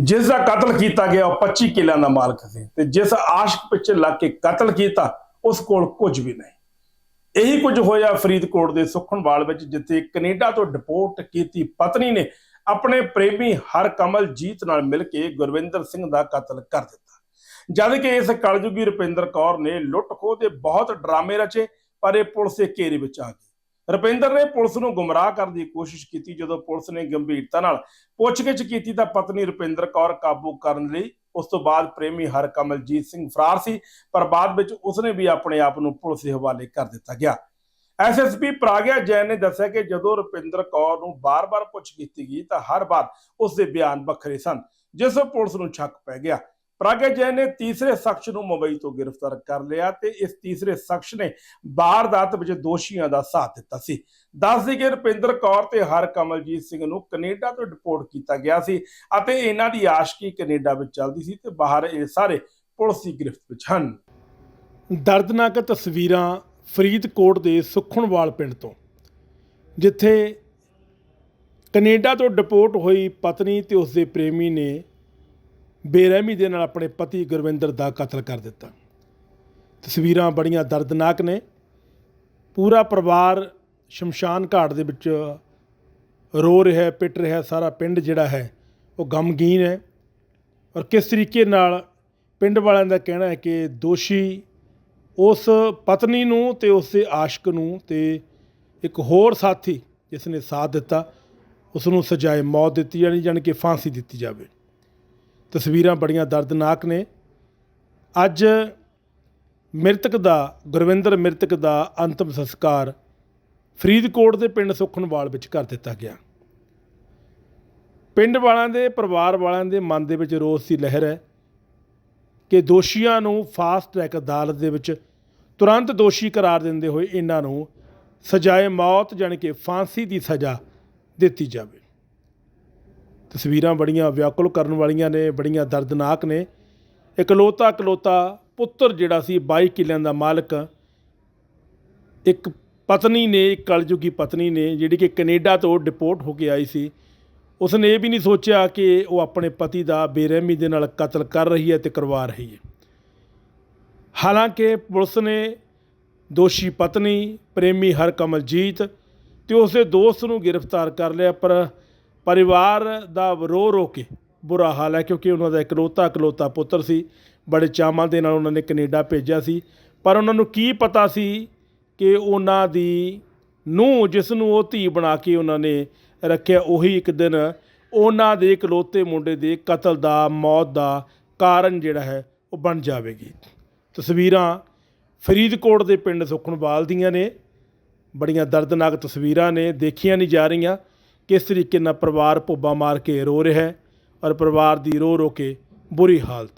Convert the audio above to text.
ਜਿਸ ਦਾ ਕਤਲ ਕੀਤਾ ਗਿਆ, ਉਹ 25 ਕਿੱਲਿਆਂ ਦਾ ਮਾਲਕ ਸੀ। ਤੇ ਜਿਸ ਆਸ਼ਕ ਪਿੱਛੇ ਲੱਗ ਕੇ ਕਤਲ ਕੀਤਾ, ਉਸ ਕੋਲ ਕੁਝ ਵੀ ਨਹੀਂ। ਇਹੀ ਕੁਝ ਹੋਇਆ ਫਰੀਦਕੋਟ ਦੇ ਸੁਖਨਵਾਲ ਵਿੱਚ, ਜਿੱਥੇ ਕੈਨੇਡਾ ਤੋਂ ਡਿਪੋਰਟ ਕੀਤੀ ਪਤਨੀ ਨੇ ਆਪਣੇ ਪ੍ਰੇਮੀ ਹਰਕਮਲਜੀਤ ਨਾਲ ਮਿਲ ਕੇ ਗੁਰਵਿੰਦਰ ਸਿੰਘ ਦਾ ਕਤਲ ਕਰ ਦਿੱਤਾ। ਜਦ ਕਿ ਇਸ ਕਲਯੁਗੀ ਰੁਪਿੰਦਰ ਕੌਰ ਨੇ ਲੁੱਟ ਖੋਹ ਦੇ ਬਹੁਤ ਡਰਾਮੇ ਰਚੇ, ਪਰ ਇਹ ਪੁਲਿਸ ਦੇ ਘੇਰੇ ਵਿੱਚ ਆ ਗਈ। ਰੁਪਿੰਦਰ ਨੇ ਪੁਲਿਸ ਨੂੰ ਗੁੰਮਰਾਹ ਕਰਨ ਦੀ ਕੋਸ਼ਿਸ਼ ਕੀਤੀ, ਜਦੋਂ ਪੁਲਿਸ ਨੇ ਗੰਭੀਰਤਾ ਨਾਲ ਪੁੱਛਗਿੱਛ ਕੀਤੀ ਤਾਂ ਪਤਨੀ ਰੁਪਿੰਦਰ ਕੌਰ ਕਾਬੂ ਕਰਨ ਲਈ ਉਸ ਤੋਂ ਬਾਅਦ ਪ੍ਰੇਮੀ ਹਰਕਮਲਜੀਤ ਸਿੰਘ ਫਰਾਰ ਸੀ, ਪਰ ਬਾਅਦ ਵਿੱਚ ਉਸਨੇ ਵੀ ਆਪਣੇ ਆਪ ਨੂੰ ਪੁਲਿਸ ਦੇ ਹਵਾਲੇ ਕਰ ਦਿੱਤਾ ਗਿਆ। ਐਸਐਸਪੀ ਪ੍ਰਾਗਿਆ ਜੈਨ ਨੇ ਦੱਸਿਆ ਕਿ ਜਦੋਂ ਰੁਪਿੰਦਰ ਕੌਰ ਨੂੰ ਬਾਰ-ਬਾਰ ਪੁੱਛ ਕੀਤੀ ਗਈ ਤਾਂ ਹਰ ਵਾਰ ਉਸ ਦੇ ਬਿਆਨ ਵੱਖਰੇ ਸਨ, ਜਿਸ ਤੋਂ ਪੁਲਿਸ ਨੂੰ ਸ਼ੱਕ ਪੈ ਗਿਆ। ਪ੍ਰਾਗਿਆ ਜੈਨ ਨੇ ਤੀਸਰੇ ਸ਼ਖਸ ਨੂੰ ਮੁੰਬਈ ਤੋਂ ਗ੍ਰਿਫਤਾਰ ਕਰ ਲਿਆ ਤੇ ਇਸ ਤੀਸਰੇ ਸ਼ਖਸ ਨੇ ਵਾਰਦਾਤ ਵਿੱਚ ਦੋਸ਼ੀਆਂ ਦਾ ਸਾਥ ਦਿੱਤਾ ਸੀ। ਦੱਸਦੀ ਕਿ ਰੁਪਿੰਦਰ ਕੌਰ ਤੇ ਹਰਕਮਲਜੀਤ ਸਿੰਘ ਨੂੰ ਕੈਨੇਡਾ ਤੋਂ ਡਿਪੋਰਟ ਕੀਤਾ ਗਿਆ ਸੀ ਅਤੇ ਇਹਨਾਂ ਦੀ ਆਸ਼ਕੀ ਕੈਨੇਡਾ ਵਿੱਚ ਚੱਲਦੀ ਸੀ ਤੇ ਬਾਹਰ ਇਹ ਸਾਰੇ ਪੁਲਿਸ ਗ੍ਰਿਫਤ ਵਿੱਚ ਹਨ। ਦਰਦਨਾਕ ਤਸਵੀਰਾਂ ਫਰੀਦਕੋਟ ਦੇ ਸੁਖਣਵਾਲ ਪਿੰਡ ਤੋਂ, ਜਿੱਥੇ ਕੈਨੇਡਾ ਤੋਂ ਡਿਪੋਰਟ ਹੋਈ ਪਤਨੀ ਤੇ ਉਸਦੇ ਪ੍ਰੇਮੀ ਨੇ ਬੇਰਹਿਮੀ ਦੇ ਨਾਲ ਆਪਣੇ ਪਤੀ ਗੁਰਵਿੰਦਰ ਦਾ ਕਤਲ ਕਰ ਦਿੱਤਾ। ਤਸਵੀਰਾਂ ਬੜੀਆਂ ਦਰਦਨਾਕ ਨੇ। ਪੂਰਾ ਪਰਿਵਾਰ ਸ਼ਮਸ਼ਾਨ ਘਾਟ ਦੇ ਵਿੱਚ ਰੋ ਰਿਹਾ, ਪਿੱਟ ਰਿਹਾ, ਸਾਰਾ ਪਿੰਡ ਜਿਹੜਾ ਹੈ, ਉਹ ਗਮਗੀਨ ਹੈ। ਔਰ ਕਿਸ ਤਰੀਕੇ ਨਾਲ ਪਿੰਡ ਵਾਲਿਆਂ ਦਾ ਕਹਿਣਾ ਹੈ ਕਿ ਦੋਸ਼ੀ ਉਸ ਪਤਨੀ ਨੂੰ ਤੇ ਉਸ ਦੇ ਆਸ਼ਕ ਨੂੰ ਤੇ ਇੱਕ ਹੋਰ ਸਾਥੀ ਜਿਸ ਨੇ ਸਾਥ ਦਿੱਤਾ ਉਸ ਨੂੰ ਸਜ਼ਾਏ ਮੌਤ ਦਿੱਤੀ ਜਾਣੀ ਜਾਣੀ ਕਿ ਫਾਂਸੀ ਦਿੱਤੀ ਜਾਵੇ। ਤਸਵੀਰਾਂ ਬੜੀਆਂ ਦਰਦਨਾਕ ਨੇ। ਅੱਜ ਮ੍ਰਿਤਕ ਦਾ, ਗੁਰਵਿੰਦਰ ਮ੍ਰਿਤਕ ਦਾ ਅੰਤਮ ਸੰਸਕਾਰ ਫਰੀਦਕੋਟ ਦੇ ਪਿੰਡ ਸੁਖਨਵਾਲ ਵਿੱਚ ਕਰ ਦਿੱਤਾ ਗਿਆ। ਪਿੰਡ ਵਾਲਿਆਂ ਦੇ, ਪਰਿਵਾਰ ਵਾਲਿਆਂ ਦੇ ਮਨ ਦੇ ਵਿੱਚ ਰੋਸ ਦੀ ਲਹਿਰ ਹੈ ਕਿ ਦੋਸ਼ੀਆਂ ਨੂੰ ਫਾਸਟ ਟਰੈਕ ਅਦਾਲਤ ਦੇ ਵਿੱਚ ਤੁਰੰਤ ਦੋਸ਼ੀ ਕਰਾਰ ਦਿੰਦੇ ਹੋਏ ਇਹਨਾਂ ਨੂੰ ਸਜ਼ਾਏ ਮੌਤ, ਜਾਣੀ ਕਿ ਫਾਂਸੀ ਦੀ ਸਜ਼ਾ ਦਿੱਤੀ ਜਾਵੇ। ਤਸਵੀਰਾਂ ਬੜੀਆਂ ਵਿਆਕੁਲ ਕਰਨ ਵਾਲੀਆਂ ਨੇ, ਬੜੀਆਂ ਦਰਦਨਾਕ ਨੇ। ਇਕਲੌਤਾ ਇਕਲੌਤਾ ਪੁੱਤਰ ਜਿਹੜਾ ਸੀ 22 ਕਿੱਲਿਆਂ ਦਾ ਮਾਲਕ, ਇੱਕ ਪਤਨੀ ਨੇ, ਇੱਕ ਕਲਯੁਗੀ ਪਤਨੀ ਨੇ, ਜਿਹੜੀ ਕਿ ਕੈਨੇਡਾ ਤੋਂ ਡਿਪੋਰਟ ਹੋ ਕੇ ਆਈ ਸੀ। ਉਸਨੇ ਇਹ ਵੀ ਨਹੀਂ ਸੋਚਿਆ ਕਿ ਉਹ ਆਪਣੇ ਪਤੀ ਦਾ ਬੇਰਹਿਮੀ ਦੇ ਨਾਲ ਕਤਲ ਕਰ ਰਹੀ ਹੈ ਤੇ ਕਰਵਾ ਰਹੀ ਹੈ। ਹਾਲਾਂਕਿ ਪੁਲਿਸ ਨੇ ਦੋਸ਼ੀ ਪਤਨੀ, ਪ੍ਰੇਮੀ ਹਰਕਮਲਜੀਤ ਤੇ ਉਸਦੇ ਦੋਸਤ ਨੂੰ ਗ੍ਰਿਫਤਾਰ ਕਰ ਲਿਆ, ਪਰ ਪਰਿਵਾਰ ਦਾ ਰੋ ਰੋ ਕੇ ਬੁਰਾ ਹਾਲ ਹੈ ਕਿਉਂਕਿ ਉਹਨਾਂ ਦਾ ਇਕਲੌਤਾ ਇਕਲੌਤਾ ਪੁੱਤਰ ਸੀ, ਬੜੇ ਚਾਵਾਂ ਦੇ ਨਾਲ ਉਹਨਾਂ ਨੇ ਕੈਨੇਡਾ ਭੇਜਿਆ ਸੀ। ਪਰ ਉਹਨਾਂ ਨੂੰ ਕੀ ਪਤਾ ਸੀ ਕਿ ਉਹਨਾਂ ਦੀ ਨੂੰ ਜਿਸ ਨੂੰ ਉਹ ਧੀ ਬਣਾ ਕੇ ਉਹਨਾਂ ਨੇ ਰੱਖਿਆ, ਉਹੀ ਇੱਕ ਦਿਨ ਉਹਨਾਂ ਦੇ ਇਕਲੌਤੇ ਮੁੰਡੇ ਦੇ ਕਤਲ ਦਾ, ਮੌਤ ਦਾ ਕਾਰਨ ਜਿਹੜਾ ਹੈ ਉਹ ਬਣ ਜਾਵੇਗੀ। ਤਸਵੀਰਾਂ ਫਰੀਦਕੋਟ ਦੇ ਪਿੰਡ ਸੁਖਨਵਾਲ ਦੀਆਂ ਨੇ। ਬੜੀਆਂ ਦਰਦਨਾਕ ਤਸਵੀਰਾਂ ਨੇ, ਦੇਖੀਆਂ ਨਹੀਂ ਜਾ ਰਹੀਆਂ। ਕਿਸ ਤਰੀਕੇ ਨਾਲ ਪਰਿਵਾਰ ਭੁੱਬਾ ਮਾਰ ਕੇ ਰੋ ਰਿਹਾ ਔਰ ਪਰਿਵਾਰ ਦੀ ਰੋ ਰੋ ਕੇ ਬੁਰੀ ਹਾਲਤ